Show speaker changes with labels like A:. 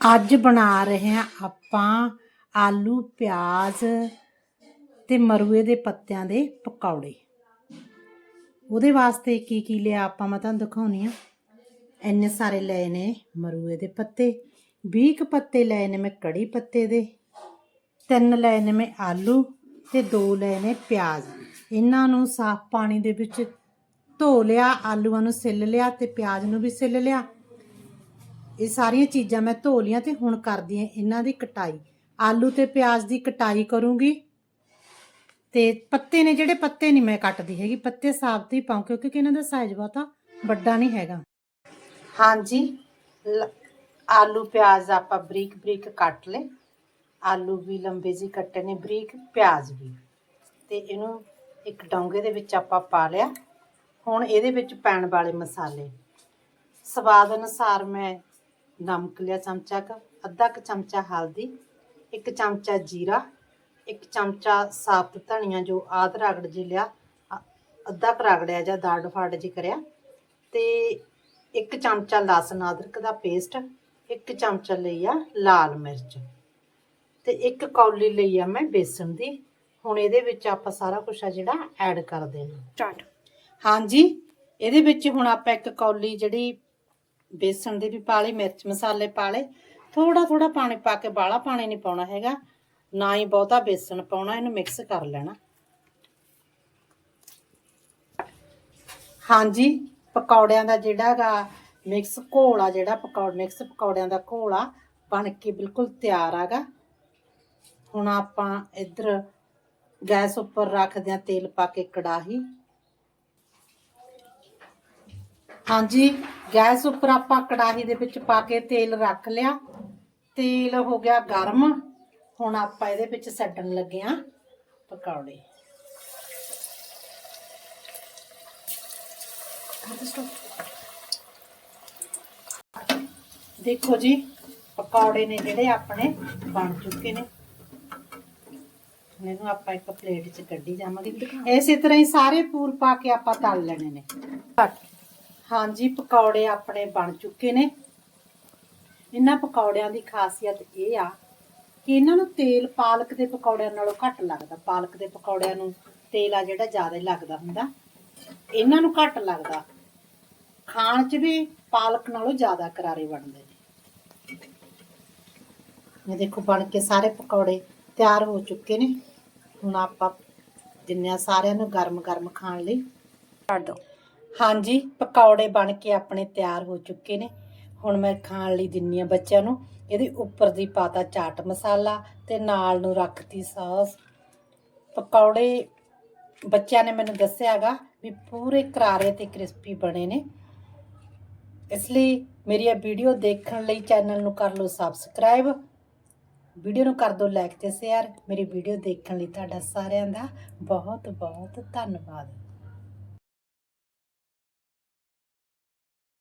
A: ਅੱਜ ਬਣਾ ਰਹੇ ਹਾਂ ਆਪਾਂ ਆਲੂ, ਪਿਆਜ਼ ਤੇ ਮਰੂਏ ਦੇ ਪੱਤਿਆਂ ਦੇ ਪਕੌੜੇ। ਉਹਦੇ ਵਾਸਤੇ ਕੀ ਕੀ ਲਿਆ ਆਪਾਂ ਮੈਂ ਤੁਹਾਨੂੰ ਦਿਖਾਉਣੀ ਆ। ਇੰਨੇ ਸਾਰੇ ਲਏ ਨੇ ਮਰੂਏ ਦੇ ਪੱਤੇ 20 ਕੁ ਪੱਤੇ ਲਏ ਨੇ ਮੈਂ ਕੜੀ ਪੱਤੇ ਦੇ, ਤਿੰਨ ਲਏ ਨੇ ਮੈਂ ਆਲੂ ਤੇ ਦੋ ਲਏ ਨੇ ਪਿਆਜ਼। ਇਹਨਾਂ ਨੂੰ ਸਾਫ਼ ਪਾਣੀ ਦੇ ਵਿੱਚ ਧੋ ਲਿਆ, ਆਲੂਆਂ ਨੂੰ ਸਿੱਲ ਲਿਆ ਤੇ ਪਿਆਜ਼ ਨੂੰ ਵੀ ਸਿੱਲ ਲਿਆ। ਇਹ ਸਾਰੀਆਂ ਚੀਜ਼ਾਂ ਮੈਂ ਧੋ ਲੀਆਂ ਤੇ ਹੁਣ ਕਰਦੀ ਹਾਂ ਇਹਨਾਂ ਦੀ ਕਟਾਈ। ਆਲੂ ਤੇ ਪਿਆਜ਼ ਦੀ ਕਟਾਈ ਕਰੂੰਗੀ। ਤੇ ਪੱਤੇ ਨੇ, ਜਿਹੜੇ ਪੱਤੇ ਨਹੀਂ ਮੈਂ ਕੱਟਦੀ ਹੈਗੀ, ਪੱਤੇ ਸਾਬਤ ਹੀ ਪਾਉਂ, ਕਿਉਂਕਿ ਇਹਨਾਂ ਦਾ ਸਾਈਜ਼ ਬਹੁਤਾ ਵੱਡਾ ਨਹੀਂ ਹੈਗਾ। ਹਾਂਜੀ, ਲ- ਆਲੂ, ਪਿਆਜ਼ ਆਪਾਂ ਬਰੀਕ ਬਰੀਕ ਕੱਟ ਲਏ। ਆਲੂ ਵੀ ਲੰਬੇ ਜਿਹੇ ਕੱਟੇ ਨੇ, ਬਰੀਕ, ਪਿਆਜ਼ ਵੀ। ਤੇ ਇਹਨੂੰ ਇੱਕ ਡੋਂਗੇ ਦੇ ਵਿੱਚ ਆਪਾਂ ਪਾ ਲਿਆ। ਹੁਣ ਇਹਦੇ ਵਿੱਚ ਪੈਣ ਵਾਲੇ ਮਸਾਲੇ। ਸਵਾਦ ਅਨੁਸਾਰ ਮੈਂ ਨਮਕ ਲਿਆ ਚਮਚਾ ਕ ਅੱਧਾ ਕੁ ਚਮਚਾ ਹਲਦੀ ਇੱਕ ਚਮਚਾ ਜੀਰਾ ਇੱਕ ਚਮਚਾ ਸਾਬਤ ਧਨੀਆ ਜੋ ਆਦ ਰਗੜ ਜੀ ਲਿਆ ਅੱਧਾ ਕੁ ਰਗੜਿਆ ਜਾਂ ਦਾੜ ਫਾੜ ਜੀ ਕਰਿਆ ਤੇ ਇੱਕ ਚਮਚਾ ਲਸਣ ਅਦਰਕ ਦਾ ਪੇਸਟ ਇੱਕ ਚਮਚਾ ਲਈ ਆ ਲਾਲ ਮਿਰਚ ਤੇ ਇੱਕ ਕੌਲੀ ਲਈ ਆ ਮੈਂ ਬੇਸਣ ਦੀ। ਹੁਣ ਇਹਦੇ ਵਿੱਚ ਆਪਾਂ ਸਾਰਾ ਕੁਝ ਆ ਜਿਹੜਾ ਐਡ ਕਰ ਦੇਣਾ।
B: ਸਟਾਰਟ
A: ਹਾਂਜੀ ਇਹਦੇ ਵਿੱਚ ਹੁਣ ਆਪਾਂ ਇੱਕ ਕੌਲੀ ਜਿਹੜੀ ਬੇਸਣ ਦੀ ਵੀ ਪਾ ਲਈ ਮਿਰਚ ਮਸਾਲੇ ਪਾ ਲਏ ਥੋੜਾ ਥੋੜਾ ਪਾਣੀ ਪਾ ਕੇ ਬਾਹਲਾ ਪਾਣੀ ਨਹੀਂ ਪਾਉਣਾ ਹੈਗਾ, ਨਾ ਹੀ ਬਹੁਤਾ ਬੇਸਣ ਪਾਉਣਾ, ਇਹਨੂੰ ਮਿਕਸ ਕਰ ਲੈਣਾ। ਹਾਂਜੀ, ਪਕੌੜਿਆਂ ਦਾ ਜਿਹੜਾਗਾ ਮਿਕਸ ਘੋਲ ਆ, ਜਿਹੜਾ ਪਕੌੜ ਮਿਕਸ ਪਕੌੜਿਆਂ ਦਾ ਘੋਲ ਆ, ਬਣ ਕੇ ਬਿਲਕੁਲ ਤਿਆਰ ਆਗਾ ਹੁਣ ਆਪਾਂ ਇੱਧਰ ਗੈਸ ਉੱਪਰ ਰੱਖਦੇ ਆ ਤੇਲ ਪਾ ਕੇ ਕੜਾਹੀ। ਹਾਂਜੀ ਗੈਸ ਉੱਪਰ ਆਪਾਂ ਕੜਾਹੀ ਦੇ ਵਿੱਚ ਪਾ ਕੇ ਤੇਲ ਰੱਖ ਲਿਆ। ਤੇਲ ਹੋ ਗਿਆ ਗਰਮ। ਹੁਣ ਆਪਾਂ ਇਹਦੇ ਵਿੱਚ ਛੱਡਣ ਲੱਗੇ ਆ ਪਕੌੜੇ। ਦੇਖੋ ਜੀ ਪਕੌੜੇ ਨੇ ਜਿਹੜੇ ਆਪਣੇ ਬਣ ਚੁੱਕੇ ਨੇ। ਇਹਨੂੰ ਆਪਾਂ ਇੱਕ ਪਲੇਟ 'ਚ ਕੱਢੀ ਜਾਵਾਂਗੇ। ਇਸੇ ਤਰ੍ਹਾਂ ਹੀ ਸਾਰੇ ਪੂਰ ਪਾ ਕੇ ਆਪਾਂ ਤਲ ਲੈਣੇ ਨੇ। ਹਾਂਜੀ, ਪਕੌੜੇ ਆਪਣੇ ਬਣ ਚੁੱਕੇ ਨੇ। ਇਹਨਾਂ ਪਕੌੜਿਆਂ ਦੀ ਖਾਸੀਅਤ ਇਹ ਆ ਕਿ ਇਹਨਾਂ ਨੂੰ ਤੇਲ ਪਾਲਕ ਦੇ ਪਕੌੜਿਆਂ ਨਾਲੋਂ ਘੱਟ ਲੱਗਦਾ। ਪਾਲਕ ਦੇ ਪਕੌੜਿਆਂ ਨੂੰ ਤੇਲ ਆ ਜਿਹੜਾ ਜ਼ਿਆਦਾ ਲੱਗਦਾ ਹੁੰਦਾ। ਇਹਨਾਂ ਨੂੰ ਘੱਟ ਲੱਗਦਾ। ਖਾਣ 'ਚ ਵੀ ਪਾਲਕ ਨਾਲੋਂ ਜ਼ਿਆਦਾ ਕਰਾਰੇ ਬਣਦੇ ਨੇ। ਇਹ ਦੇਖੋ ਬਣ ਕੇ ਸਾਰੇ ਪਕੌੜੇ ਤਿਆਰ ਹੋ ਚੁੱਕੇ ਨੇ। ਹੁਣ ਆਪਾਂ ਦਿੰਨੇ ਆ ਸਾਰਿਆਂ ਨੂੰ ਗਰਮ ਗਰਮ ਖਾਣ ਲਈ
B: ਕਰ ਦੋ।
A: ਹਾਂਜੀ, ਪਕੌੜੇ ਬਣ ਕੇ ਆਪਣੇ ਤਿਆਰ ਹੋ ਚੁੱਕੇ ਨੇ। ਹੁਣ ਮੈਂ ਖਾਣ ਲਈ ਦਿੰਨੀ ਆ ਬੱਚਿਆਂ ਨੂੰ। ਇਹਦੇ ਉੱਪਰ ਦੀ ਪਾਤਾ ਚਾਟ ਮਸਾਲਾ ਤੇ ਨਾਲ ਨੂੰ ਰੱਖਤੀ ਸੌਸ। ਪਕੌੜੇ, ਬੱਚਿਆਂ ਨੇ ਮੈਨੂੰ ਦੱਸਿਆਗਾ ਵੀ ਪੂਰੇ ਕਰਾਰੇ ਤੇ ਕ੍ਰਿਸਪੀ ਬਣੇ ਨੇ। ਇਸ ਲਈ ਮੇਰੀ ਇਹ ਵੀਡੀਓ ਦੇਖਣ ਲਈ ਚੈਨਲ ਨੂੰ ਕਰ ਲਓ ਸਬਸਕ੍ਰਾਈਬ। ਵੀਡੀਓ ਨੂੰ ਕਰ ਦਿਓ ਲਾਈਕ ਤੇ ਸ਼ੇਅਰ। ਮੇਰੀ ਵੀਡੀਓ ਦੇਖਣ ਲਈ ਤੁਹਾਡਾ ਸਾਰਿਆਂ ਦਾ ਬਹੁਤ ਬਹੁਤ ਧੰਨਵਾਦ।